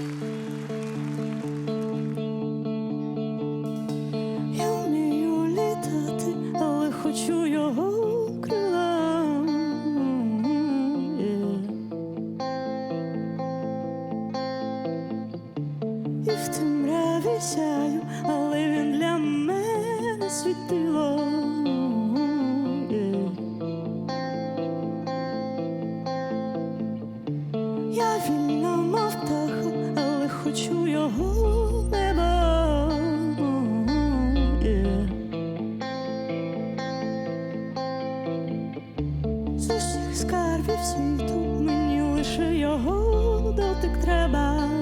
Я вмію літати, але хочу його крила. І в темряві сяю, але він для мене світило. Я вільна мав та хочу його неба. З усіх скарбів світу мені лише його дотик треба.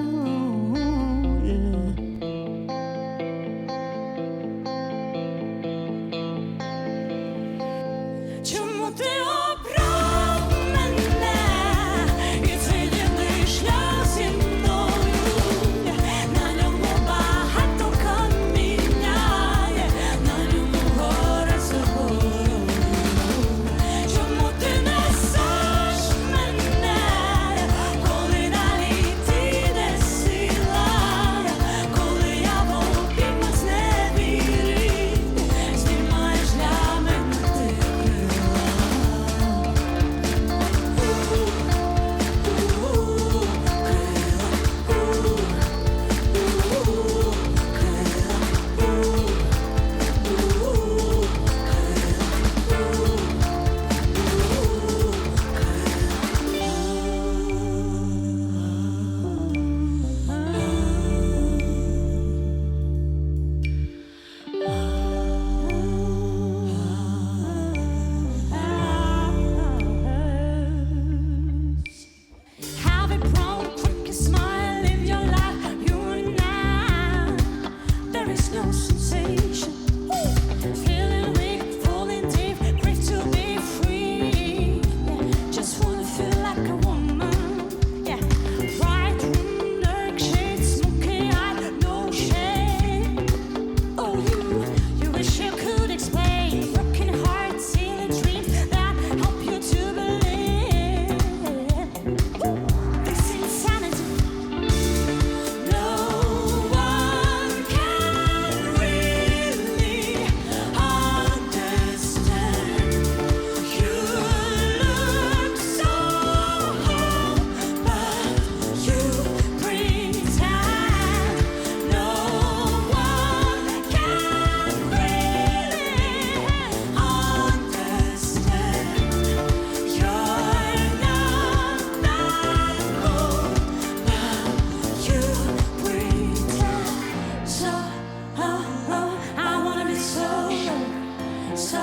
I wanna be so low, so,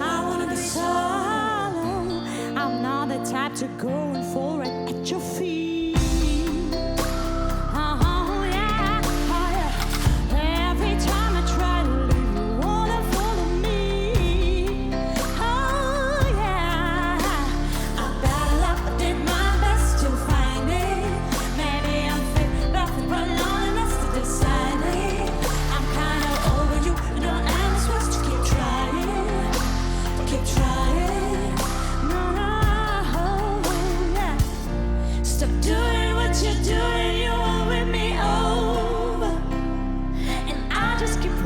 I wanna be so. I'm not the type to go and fall right at your feet. ask you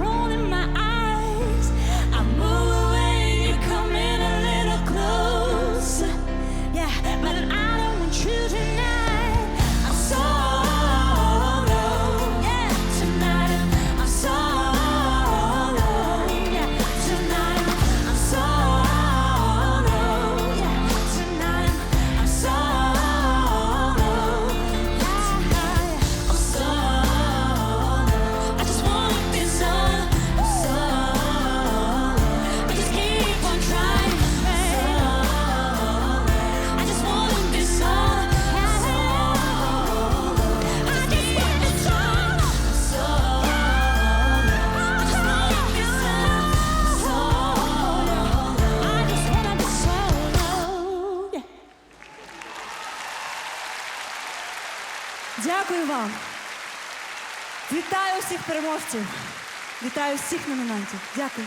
Дякую вам. Вітаю всіх переможців. Вітаю всіх номінантів. Дякую.